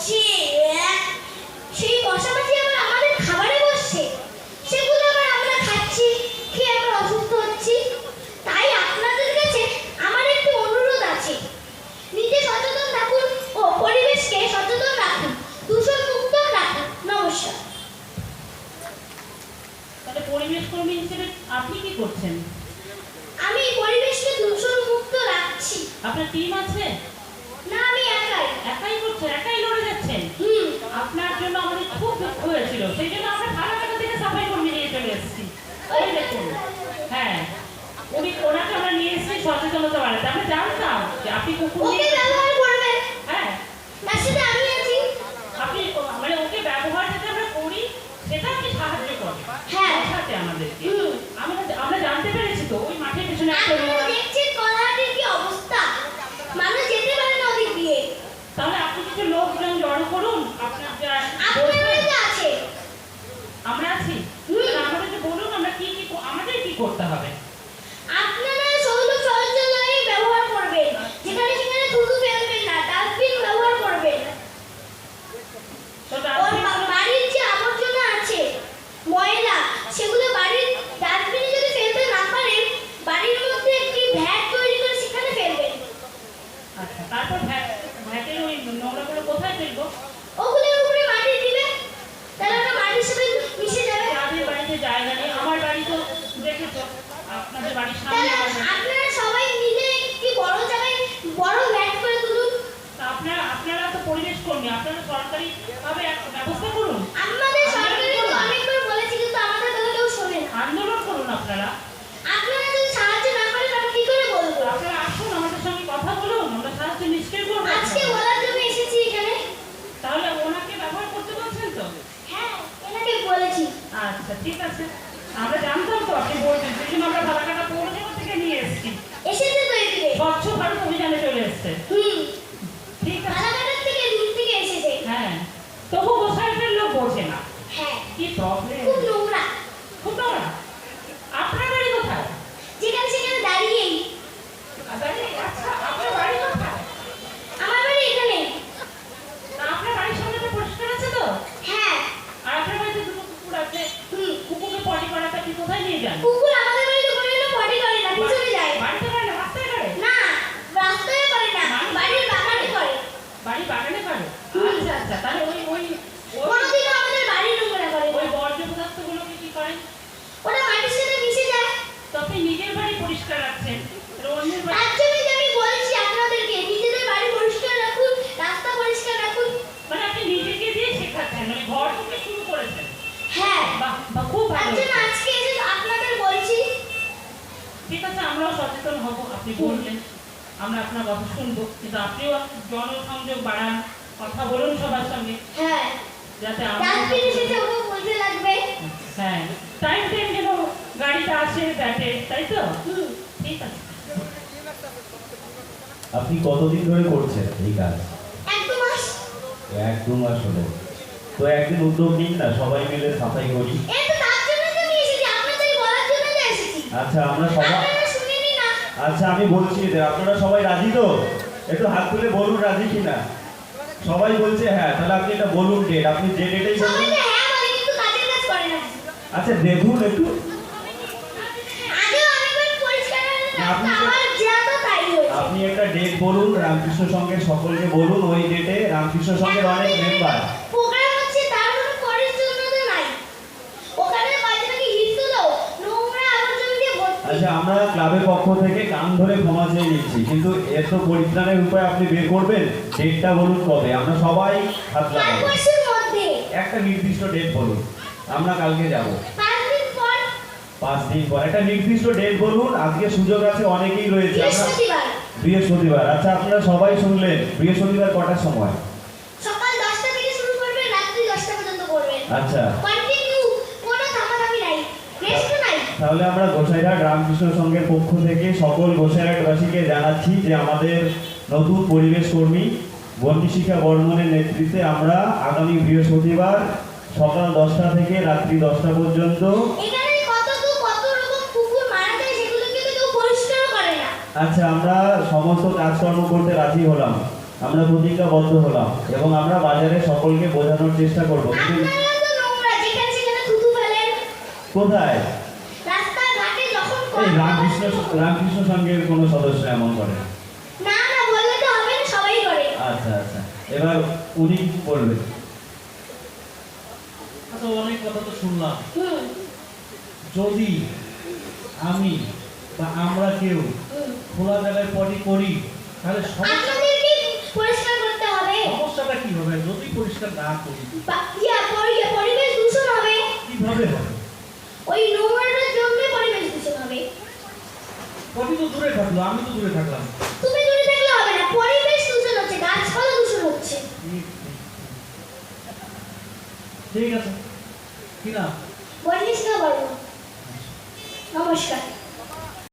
করছে সেই মশা মাছি আবার আমাদের খাবারে বসছে। সেগুলো আবার আমরা খাচ্ছি খেয়ে আবার অসুস্থ হচ্ছি। তাই আপনাদের কাছে আমার একটু অনুরোধ আছে। নিজে সচেতন থাকুন ও পরিবেশকে সচেতন রাখুন। দূষণ মুক্ত রাখুন। নমস্কার। তাহলে পরিবেশ কর্মী হিসেবে আপনি কি করছেন? আমি পরিবেশকে দূষণ মুক্ত রাখছি। আপনার টিম আছে? না আমি একাই। একাই করছেন? একাই আপনার জন্য আমাদের খুব দুঃখ হয়েছিল। সেই জন্য আমরা ভালো থেকে সাফাই কর্মী নিয়ে চলে এসেছি। ওই দেখুন। হ্যাঁ। উনি ওনাকে আমরা নিয়ে এসেছি সচেতনতা বাড়াতে। আমরা জানতাম যে আপনি কুকুর ওকে নিয়ে ব্যবহার করবেন হ্যাঁ তার সাথে আমি আছি আপনি ও- মানে ওকে ব্যবহার যাতে আমরা করি সেটা আপনি সাহায্য করেন হ্যাঁ। সাথে আমাদেরকে হুম। আমরা আমরা জানতে পেরেছি তো ওই মাঠের পেছনে একটা আপনারা নোংরা- দেখছেন কলাহাটের কি অবস্থা মানুষ যেতে পারে না ওদিক দিয়ে তাহলে আপনি কিছু লোকজন জড়ো করুন আপনার যা আপনারাই তো আছে আমরা আছি হুম। তাহলে আমাদেরকে বলুন আমরা কি কি কো- আমাদের কি করতে হবে আপনারা সৌর শৌচালয় ব্যবহার করবেন যেখানে সেখানে থুতু ফেলবেন না ডাস্টবিন ব্যবহার করবেন তো ওর ডাস্টবিন বা- বাড়ির যে আবর্জনা আছে ময়লা সেগুলো বাড়ির ডাস্টবিনে যদি ফেলতে না পারেন বাড়ির মধ্যে একটি ভ্যাট তৈরি করে সেখানে ফেলবেন আচ্ছা তারপর ভ্যাট ভ্যাটের ওই নোংরাগুলো কোথায় ফেলব? ওগুলো উপরে মাটি দিবেন তাহলে ওটা মাটির সাথে মিশে যাবে। আমাদের বাড়িতে জায়গা নেই। আমার বাড়ি তো দেখেছ আপনাদের বাড়ির সামনে তাহলে আমার বাড়ি। আপনারা সবাই মিলে একটি বড় জায়গায় বড় ভ্যাট করে তুলুন তা আপনারা আপনারা তো পরিবেশ কর্মী আপনারা সরকারি ভাবে একটা ব্যবস্থা করুন আমাদের সরকারি তো অনেকবার বলেছি কিন্তু আমাদের কথা কেউ শোনে না আন্দোলন করুন আপনারা আপনারা যদি সাহায্য না করেন আমি কি করে বলব আপনারা আসুন আমাদের সঙ্গে কথা বলুন আমরা সাহায্য নিশ্চয়ই করব আজকে আপনাদের। বলার জন্য এসেছি এখানে তাহলে ওনাকে ব্যবহার করতে বলছেন তো হ্যাঁ এনাকে বলেছি আচ্ছা ঠিক আছে আমরা জানতাম তো আপনি বলছেন সেই জন্য আমরা ফালাকাটা পৌরসভা থেকে নিয়ে এসেছি এসেছে তো এদিকে স্বচ্ছ অভিযানে চলে এসছে। ঠিক আছে? হ্যাঁ। তবু গোসাইটের লোক বোঝে না। হ্যাঁ। কি প্রবলেম খুব নোংরা। খুব নোংরা? আপনার বাড়ি কোথায়? যেখানে সেখানে দাঁড়িয়েই। আরে, আচ্ছা আপনার বাড়ি কোথায়? আমার বাড়ি এখানে। আপনার বাড়ির সামনে তো পরিষ্কার আছে তো? হ্যাঁ। আর আপনার বাড়িতে দুটো কুকুর আছে। কুকুরকে পটি করাতে আপনি কোথায় নিয়ে যান? কুকুর আমাদের বাড়িতে কোনো জন্য পটি করে না পিছনে যায় বাড়িতে করে না রাস্তায় করে না রাস্তায় করে না বাড়ির বাগানে করে বাড়ি বাগানে করে আচ্ছা তাহলে ওই ওই ওই আমাদের বাড়ি নোংরা করে ওই বর্জ্য পদার্থগুলোকে কি করেন? ওটা মাটির সাথে মিশে যায়। তো আপনি নিজের বাড়ি পরিষ্কার রাখছেন অন্যের বাড়ি তার জন্যই তো আমি বলছি আপনাদেরকে নিজেদের বাড়ি পরিষ্কার রাখুন রাস্তা পরিষ্কার রাখুন। মানে আপনি নিজেকে দিয়ে শেখাচ্ছেন মানে ঘর থেকে শুরু করেছেন। হ্যাঁ। বাহ বাহ খুব ভালো। আজকে এসে আপনাদের বলছি। ঠিক আছে আমরাও সচেতন হব আপনি বললেন। আমরা আপনার কথা শুনব কিন্তু আপনিও জনসংযোগ বাড়ান। কথা বলুন সবার সঙ্গে। হ্যাঁ। যাতে আমরা লাগবে। হ্যাঁ। টাইম টাইম যেন গাড়িটা আসে ব্যাটে তাই তো? ঠিক আছে। আপনি কতদিন ধরে করছেন এই কাজ? এক দু মাস। এক দু মাস হলো। তো একদিন উদ্যোগ নিন না সবাই মিলে সাফাই করি। আচ্ছা আমরা সবাই আপনারা শুনেনি না। আচ্ছা আমি বলছি আপনারা সবাই রাজি তো? একটু হাত তুলে বলুন রাজি কিনা। সবাই বলছে হ্যাঁ তাহলে আপনি এটা বলুন ডেট আপনি যে ডেটেই বলুন তো হ্যাঁ বলে কিন্তু কাজের কাজ করে না আচ্ছা দেখুন একটু আপনি একটা ডেট বলুন রামকৃষ্ণ সঙ্গে সকলকে বলুন ওই ডেটে রামকৃষ্ণ সঙ্গে অনেক মেম্বার প্রোগ্রাম হচ্ছে তার কোনো পরিচ্ছন্নতা নাই ওখানে কয়জনকে হিট তুলো নোংরা আবর্জনা দিয়ে ভর্তি আচ্ছা আমরা ক্লাবের পক্ষ থেকে কান ধরে ক্ষমা চেয়ে নিচ্ছি কিন্তু এত পরিত্রাণের উপায় আপনি বের করবেন ডেটটা বলুন কবে? আমরা সবাই হাত লাগাবো। একটা নির্দিষ্ট ডেট বলুন আমরা কালকে যাব। পাঁচ দিন পর। একটা নির্দিষ্ট ডেট বলুন আজকে সুযোগ আছে অনেকেই রয়েছে। বৃহস্পতিবার। বৃহস্পতিবার। আচ্ছা আপনারা সবাই শুনলেন বৃহস্পতিবার কটার সময়? সকাল দশটা থেকে শুরু করবেন রাত্রি দশটা পর্যন্ত করবেন আচ্ছা কন্টিনিউ কোনো থামাথামি নাই রেস্ট নাই তাহলে আমরা গোসাইরহাট রামকৃষ্ণ সংঘের পক্ষ থেকে সকল গোসাইরহাটবাসীকে জানাচ্ছি যে আমাদের নতুন পরিবেশ কর্মী বন্দি শিক্ষা বর্মনের নেতৃত্বে আমরা আগামী বৃহস্পতিবার সকাল দশটা থেকে রাত্রি দশটা পর্যন্ত আচ্ছা আমরা সমস্ত কাজকর্ম করতে রাজি হলাম। আমরা প্রতিজ্ঞাবদ্ধ হলাম এবং আমরা বাজারে সকলকে বোঝানোর চেষ্টা করব। কোথায়? এই রামকৃষ্ণ রামকৃষ্ণ সংঘের কোনো সদস্য এমন করে? না। না বললে তো হবে না সবাই করে। আচ্ছা আচ্ছা। এবার উনি কি বলবেন আচ্ছা অনেক কথা তো শুনলাম। যদি আমি বা আমরা কেউ খোলা জায়গায় পটি করি তাহলে আপনাদেরকে পরিষ্কার করতে হবে। সমস্যাটা কি হবে? যদি পরিষ্কার না করি ইয়া পরিবেশ দূষণ হবে। কীভাবে হবে? ওই নোংরাটার জন্য পটি তো দূরে থাকল আমি তো দূরে থাকলাম। তুমি দূরে থাকলে হবে না পরিবেশ দূষণ হচ্ছে গাছপালা দূষণ হচ্ছে। ঠিক, আছে। কি না বলিস না বলো নমস্কার।